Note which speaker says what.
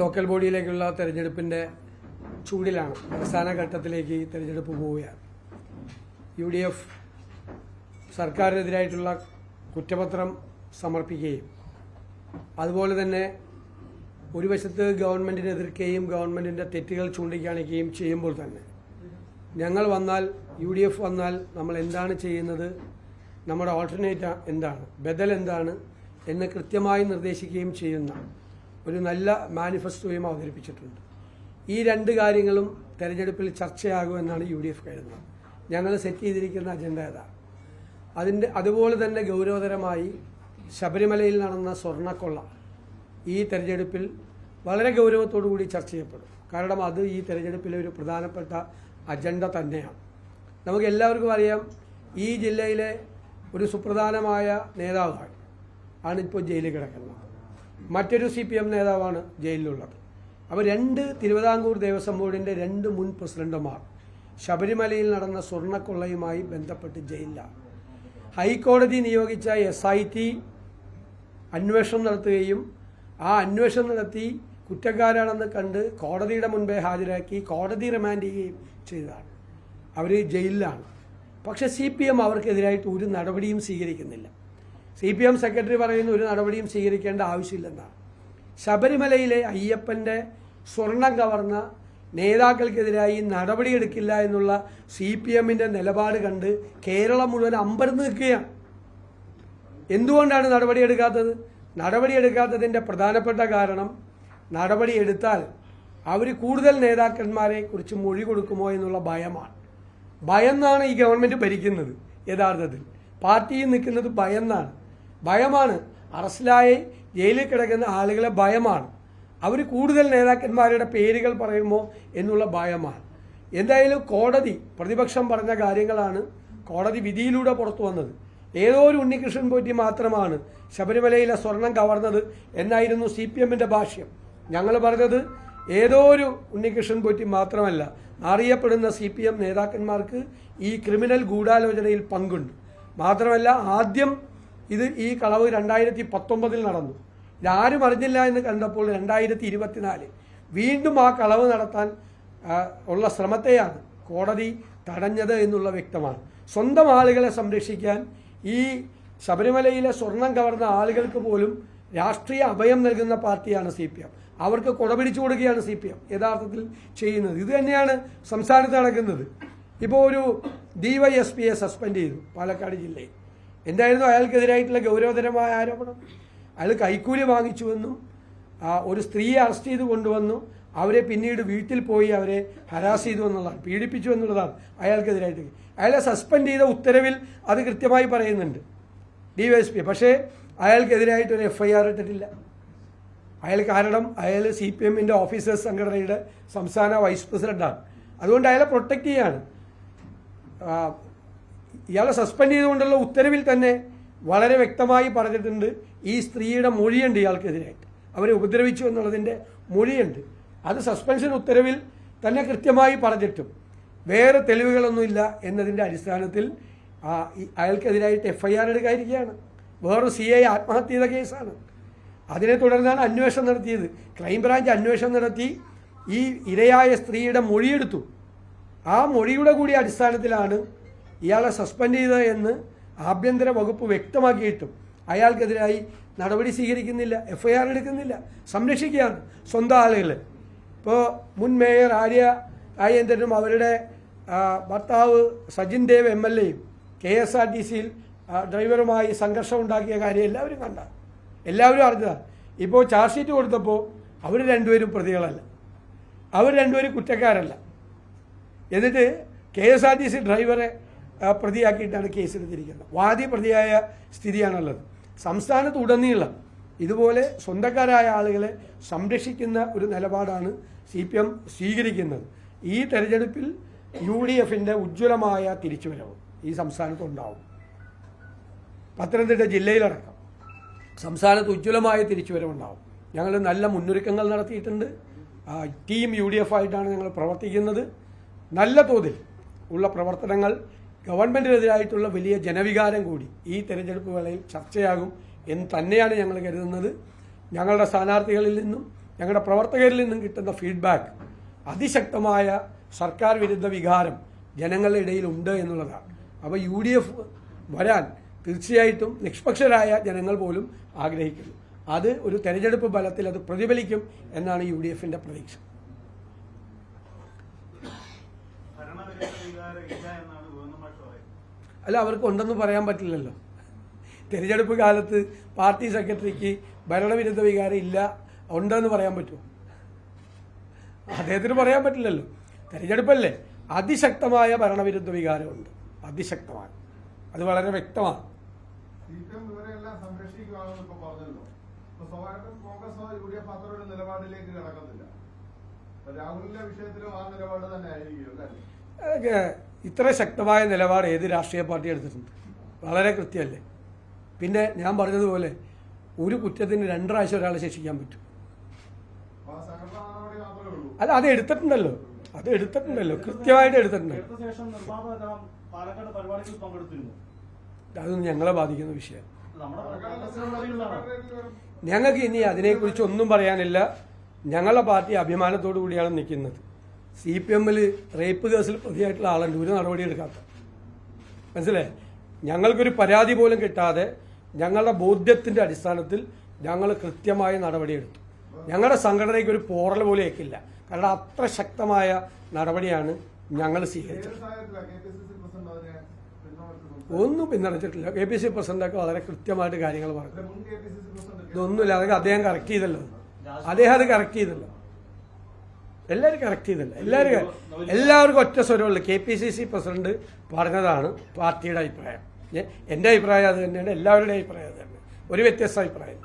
Speaker 1: Local ബോഡിയിലേക്കുള്ള തെരഞ്ഞെടുപ്പിന്റെ ചൂടിലാണ്. അവസാന ഘട്ടത്തിലേക്ക് തെരഞ്ഞെടുപ്പ് പോവുകയാണ് യു ഡി എഫ് സർക്കാരിനെതിരായിട്ടുള്ള കുറ്റപത്രം സമർപ്പിക്കുകയും അതുപോലെ തന്നെ ഒരു വശത്ത് ഗവൺമെന്റിനെ എതിർക്കുകയും ഗവൺമെന്റിന്റെ തെറ്റുകൾ ചൂണ്ടിക്കാണിക്കുകയും ചെയ്യുമ്പോൾ തന്നെ ഞങ്ങൾ വന്നാൽ യു ഡി എഫ് വന്നാൽ നമ്മൾ എന്താണ് ചെയ്യുന്നത്? നമ്മുടെ ഓൾട്ടർനേറ്റ് എന്താണ്? ബദൽ എന്താണ്? എന്ന് കൃത്യമായി നിർദ്ദേശിക്കുകയും ചെയ്യുന്ന ഒരു നല്ല മാനിഫെസ്റ്റോയും അവതരിപ്പിച്ചിട്ടുണ്ട്. ഈ രണ്ട് കാര്യങ്ങളും തെരഞ്ഞെടുപ്പിൽ ചർച്ചയാകുമെന്നാണ് യു ഡി എഫ് കരുതുന്നത്. ഞങ്ങൾ സെറ്റ് ചെയ്തിരിക്കുന്ന അജണ്ട ഏതാ? അതിന്റെ അതുപോലെ തന്നെ ഗൗരവതരമായി ശബരിമലയിൽ നടന്ന സ്വർണക്കൊള്ള ഈ തെരഞ്ഞെടുപ്പിൽ വളരെ ഗൗരവത്തോടു കൂടി ചർച്ച ചെയ്യപ്പെടും. കാരണം അത് ഈ തെരഞ്ഞെടുപ്പിലെ ഒരു പ്രധാനപ്പെട്ട അജണ്ട തന്നെയാണ്. നമുക്ക് എല്ലാവർക്കും അറിയാം ഈ ജില്ലയിലെ ഒരു സുപ്രധാനമായ നേതാവാണ് ആണ് ഇപ്പോൾ ജയിലിൽ കിടക്കുന്നത്. മറ്റൊരു സി പി എം നേതാവാണ് ജയിലിലുള്ളത്. അപ്പോൾ രണ്ട് തിരുവിതാംകൂർ ദേവസ്വം ബോർഡിന്റെ രണ്ട് മുൻ പ്രസിഡന്റുമാർ ശബരിമലയിൽ നടന്ന സ്വർണക്കൊള്ളയുമായി ബന്ധപ്പെട്ട് ജയിലിലാണ് ഹൈക്കോടതി നിയോഗിച്ച എസ് ഐ ടി അന്വേഷണം നടത്തുകയും ആ അന്വേഷണം നടത്തി കുറ്റക്കാരാണെന്ന് കണ്ട് കോടതിയുടെ മുൻപേ ഹാജരാക്കി കോടതി റിമാൻഡ് ചെയ്യുകയും ചെയ്തതാണ്. അവർ ജയിലിലാണ്. പക്ഷേ സി പി എം അവർക്കെതിരായിട്ട് ഒരു നടപടിയും സ്വീകരിക്കുന്നില്ല. സി പി എം സെക്രട്ടറി പറയുന്ന ഒരു നടപടിയും സ്വീകരിക്കേണ്ട ആവശ്യമില്ലെന്നാണ്. ശബരിമലയിലെ അയ്യപ്പന്റെ സ്വർണം കവർന്ന നേതാക്കൾക്കെതിരായി നടപടിയെടുക്കില്ല എന്നുള്ള സി പി എമ്മിന്റെ നിലപാട് കണ്ട് കേരളം മുഴുവൻ അമ്പരന്ന് നിൽക്കുകയാണ്. എന്തുകൊണ്ടാണ് നടപടിയെടുക്കാത്തത്? നടപടിയെടുക്കാത്തതിന്റെ പ്രധാനപ്പെട്ട കാരണം നടപടിയെടുത്താൽ അവർ കൂടുതൽ നേതാക്കന്മാരെ കുറിച്ച് മൊഴി കൊടുക്കുമോ എന്നുള്ള ഭയമാണ്. ഭയന്നാണ് ഈ ഗവൺമെന്റ് ഭരിക്കുന്നത് യഥാർത്ഥത്തിൽ. പാർട്ടിയിൽ നിൽക്കുന്നത് ഭയന്നാണ്. ഭയമാണ്. അറസ്റ്റിലായി ജയിലിൽ കിടക്കുന്ന ആളുകളെ ഭയമാണ്. അവർ കൂടുതൽ നേതാക്കന്മാരുടെ പേരുകൾ പറയുമോ എന്നുള്ള ഭയമാണ്. എന്തായാലും കോടതി പ്രതിപക്ഷം പറഞ്ഞ കാര്യങ്ങളാണ് കോടതി വിധിയിലൂടെ പുറത്തു വന്നത്. ഏതോ ഒരു ഉണ്ണികൃഷ്ണൻ പോറ്റി മാത്രമാണ് ശബരിമലയിലെ സ്വർണം കവർന്നത് എന്നായിരുന്നു സി പി എമ്മിന്റെ ഭാഷ്യം. ഞങ്ങൾ പറഞ്ഞത് ഏതോ ഒരു ഉണ്ണികൃഷ്ണൻ പോറ്റി മാത്രമല്ല അറിയപ്പെടുന്ന സി പി എം നേതാക്കന്മാർക്ക് ഈ ക്രിമിനൽ ഗൂഢാലോചനയിൽ പങ്കുണ്ട്. മാത്രമല്ല ആദ്യം ഇത് ഈ കളവ് രണ്ടായിരത്തി പത്തൊമ്പതിൽ നടന്നു. ഇതാരും അറിഞ്ഞില്ല എന്ന് കണ്ടപ്പോൾ രണ്ടായിരത്തി ഇരുപത്തിനാല് വീണ്ടും ആ കളവ് നടത്താൻ ഉള്ള ശ്രമത്തെയാണ് കോടതി തടഞ്ഞത് എന്നുള്ള വ്യക്തമാണ്. സ്വന്തം ആളുകളെ സംരക്ഷിക്കാൻ ഈ ശബരിമലയിലെ സ്വർണം കവർന്ന ആളുകൾക്ക് പോലും രാഷ്ട്രീയ അഭയം നൽകുന്ന പാർട്ടിയാണ് സി പി എം. അവർക്ക് കൊടപിടിച്ചു കൊടുക്കുകയാണ് സി പി എം യഥാർത്ഥത്തിൽ ചെയ്യുന്നത്. ഇത് തന്നെയാണ് സംസ്ഥാനത്ത് നടക്കുന്നത്. ഇപ്പോൾ ഒരു ഡി വൈ എസ് പിയെ സസ്പെൻഡ് ചെയ്തു പാലക്കാട് ജില്ലയിൽ. എന്തായിരുന്നു അയാൾക്കെതിരായിട്ടുള്ള ഗൗരവതരമായ ആരോപണം? അയാൾ കൈക്കൂലി വാങ്ങിച്ചുവെന്നും ഒരു സ്ത്രീയെ അറസ്റ്റ് ചെയ്ത് കൊണ്ടുവന്നു. അവരെ പിന്നീട് വീട്ടിൽ പോയി അവരെ ഹരാസ് ചെയ്തു എന്നുള്ളതാണ്. പീഡിപ്പിച്ചു എന്നുള്ളതാണ് അയാൾക്കെതിരായിട്ട്. അയാളെ സസ്പെൻഡ് ചെയ്ത ഉത്തരവിൽ അത് കൃത്യമായി പറയുന്നുണ്ട്. D Y S P. പക്ഷേ അയാൾക്കെതിരായിട്ട് ഒരു എഫ് ഐ ആർ ഇട്ടിട്ടില്ല. അയാൾ കാരണം അയാൾ സി പി എമ്മിന്റെ ഓഫീസേഴ്സ് സംഘടനയുടെ സംസ്ഥാന വൈസ് പ്രസിഡന്റാണ്. അതുകൊണ്ട് അയാളെ പ്രൊട്ടക്റ്റ് ചെയ്യാണ്. ഇയാളെ സസ്പെൻഡ് ചെയ്തുകൊണ്ടുള്ള ഉത്തരവിൽ തന്നെ വളരെ വ്യക്തമായി പറഞ്ഞിട്ടുണ്ട് ഈ സ്ത്രീയുടെ മൊഴിയുണ്ട് ഇയാൾക്കെതിരായിട്ട്. അവരെ ഉപദ്രവിച്ചു എന്നുള്ളതിന്റെ മൊഴിയുണ്ട്. അത് സസ്പെൻഷൻ ഉത്തരവിൽ തന്നെ കൃത്യമായി പറഞ്ഞിട്ടും വേറെ തെളിവുകളൊന്നുമില്ല എന്നതിന്റെ അടിസ്ഥാനത്തിൽ അയാൾക്കെതിരായിട്ട് എഫ് ഐ ആർ എടുക്കാതിരിക്കുകയാണ് വേറൊരു സി ഐ ആത്മഹത്യ ചെയ്ത കേസാണ്. അതിനെ തുടർന്നാണ് അന്വേഷണം നടത്തിയത്. ക്രൈംബ്രാഞ്ച് അന്വേഷണം നടത്തി ഈ ഇരയായ സ്ത്രീയുടെ മൊഴിയെടുത്തു. ആ മൊഴിയുടെ കൂടി അടിസ്ഥാനത്തിലാണ് ഇയാളെ സസ്പെൻഡ് ചെയ്ത എന്ന് ആഭ്യന്തര വകുപ്പ് വ്യക്തമാക്കിയിട്ടും അയാൾക്കെതിരായി നടപടി സ്വീകരിക്കുന്നില്ല എഫ് ഐ ആർ എടുക്കുന്നില്ല സംരക്ഷിക്കുകയാണ് സ്വന്തം ആളുകൾ ഇപ്പോൾ മുൻ മേയർ ആര്യ രാജേന്ദ്രനും അവരുടെ ഭർത്താവ് സജിൻ ദേവ് എം എൽ എയും കെ എസ് ആർ ടി സിയിൽ ഡ്രൈവറുമായി സംഘർഷം ഉണ്ടാക്കിയ കാര്യം എല്ലാവരും കണ്ട. എല്ലാവരും അറിഞ്ഞതാണ് ഇപ്പോൾ ചാർജ് ഷീറ്റ് കൊടുത്തപ്പോൾ അവർ രണ്ടുപേരും പ്രതികളല്ല. അവർ രണ്ടുപേരും കുറ്റക്കാരല്ല. എന്നിട്ട് K S R T C ഡ്രൈവറെ പ്രതിയാക്കിയിട്ടാണ് കേസെടുത്തിരിക്കുന്നത്. വാദി പ്രതിയായ സ്ഥിതിയാണുള്ളത്. സംസ്ഥാനത്ത് ഉടനീളം ഇതുപോലെ സ്വന്തക്കാരായ ആളുകളെ സംരക്ഷിക്കുന്ന ഒരു നിലപാടാണ് സി പി എം സ്വീകരിക്കുന്നത്. ഈ തെരഞ്ഞെടുപ്പിൽ യു ഡി എഫിന്റെ ഉജ്ജ്വലമായ തിരിച്ചുവരവ് ഈ സംസ്ഥാനത്ത് ഉണ്ടാവും പത്തനംതിട്ട ജില്ലയിലടക്കം സംസ്ഥാനത്ത് ഉജ്ജ്വലമായ തിരിച്ചുവരവുണ്ടാവും. ഞങ്ങൾ നല്ല മുന്നൊരുക്കങ്ങൾ നടത്തിയിട്ടുണ്ട്. ടീം യു ഡി എഫ് ആയിട്ടാണ് ഞങ്ങൾ പ്രവർത്തിക്കുന്നത്. നല്ല തോതിൽ ഉള്ള പ്രവർത്തനങ്ങൾ ഗവൺമെന്റിനെതിരായിട്ടുള്ള വലിയ ജനവികാരം കൂടി ഈ തെരഞ്ഞെടുപ്പ് വേളയിൽ ചർച്ചയാകും എന്ന് തന്നെയാണ് ഞങ്ങൾ കരുതുന്നത്. ഞങ്ങളുടെ സ്ഥാനാർത്ഥികളിൽ നിന്നും ഞങ്ങളുടെ പ്രവർത്തകരിൽ നിന്നും കിട്ടുന്ന ഫീഡ്ബാക്ക് അതിശക്തമായ സർക്കാർ വിരുദ്ധ വികാരം ജനങ്ങളുടെ ഇടയിൽ ഉണ്ട് എന്നുള്ളതാണ്. അപ്പോൾ യു ഡി എഫ് വരാൻ തീർച്ചയായിട്ടും നിഷ്പക്ഷരായ ജനങ്ങൾ പോലും ആഗ്രഹിക്കുന്നു. അത് ഒരു തെരഞ്ഞെടുപ്പ് ബലത്തിൽ അത് പ്രതിഫലിക്കും എന്നാണ് യു ഡി എഫിന്റെ പ്രതീക്ഷ
Speaker 2: എന്നാണ്
Speaker 1: അല്ല അവർക്ക് ഉണ്ടെന്ന് പറയാൻ പറ്റില്ലല്ലോ. തിരഞ്ഞെടുപ്പ് കാലത്ത് പാർട്ടി സെക്രട്ടറിക്ക് ഭരണവിരുദ്ധ വികാരം ഇല്ല ഉണ്ടെന്ന് പറയാൻ പറ്റുമോ? അദ്ദേഹത്തിന് പറയാൻ പറ്റില്ലല്ലോ. തിരഞ്ഞെടുപ്പല്ലേ? അതിശക്തമായ ഭരണവിരുദ്ധ വികാരമുണ്ട്. അതിശക്തമാണ്. അത് വളരെ വ്യക്തമാണ്.
Speaker 3: നിലപാടിലേക്ക് രാഹുലിന്റെ വിഷയത്തിലും ആ നിലപാട് തന്നെ ആയിരിക്കും
Speaker 1: ഇത്ര ശക്തമായ നിലപാട് ഏത് രാഷ്ട്രീയ പാർട്ടി എടുത്തിട്ടുണ്ട്? വളരെ കൃത്യമല്ലേ? പിന്നെ ഞാൻ പറഞ്ഞതുപോലെ ഒരു കുറ്റത്തിന് രണ്ട് പ്രാവശ്യം ഒരാളെ ശിക്ഷിക്കാൻ പറ്റും. അല്ല അത് എടുത്തിട്ടുണ്ടല്ലോ. അത് എടുത്തിട്ടുണ്ടല്ലോ. കൃത്യമായിട്ട് എടുത്തിട്ടുണ്ട്. അതൊന്നും ഞങ്ങളെ ബാധിക്കുന്ന വിഷയം. ഞങ്ങൾക്ക് ഇനി അതിനെക്കുറിച്ച് ഒന്നും പറയാനില്ല. ഞങ്ങളുടെ പാർട്ടി അഭിമാനത്തോടു കൂടിയാണ് നിൽക്കുന്നത്. സി പി എമ്മിൽ റേപ്പ് കേസിൽ പ്രതിയായിട്ടുള്ള ആളുണ്ട് ഒരു നടപടി എടുക്കാത്ത. മനസ്സിലായി? ഞങ്ങൾക്കൊരു പരാതി പോലും കിട്ടാതെ ഞങ്ങളുടെ ബോധ്യത്തിന്റെ അടിസ്ഥാനത്തിൽ ഞങ്ങൾ കൃത്യമായ നടപടിയെടുത്തു ഞങ്ങളുടെ സംഘടനയ്ക്ക് ഒരു പോറൽ പോലും ഏക്കില്ല കാരണം അത്ര ശക്തമായ നടപടിയാണ് ഞങ്ങൾ സ്വീകരിച്ചത്. ഒന്നും പിന്തുണച്ചിട്ടില്ല. കെ പി സി പ്രസിഡന്റൊക്കെ വളരെ കൃത്യമായിട്ട് കാര്യങ്ങൾ പറഞ്ഞു. ഇതൊന്നുമില്ല. അതൊക്കെ അദ്ദേഹം കറക്റ്റ് ചെയ്തല്ലോ. അദ്ദേഹം അത് കറക്റ്റ് ചെയ്തല്ലോ. എല്ലാവരും കറക്റ്റ് ചെയ്തില്ല? എല്ലാവരും എല്ലാവർക്കും ഒറ്റ സ്വരമുള്ളൂ. K P C C president പറഞ്ഞതാണ് പാർട്ടിയുടെ അഭിപ്രായം. എന്റെ അഭിപ്രായം അത് തന്നെയാണ് എല്ലാവരുടെയും അഭിപ്രായം അത് തന്നെ ഒരു വ്യത്യസ്ത അഭിപ്രായം.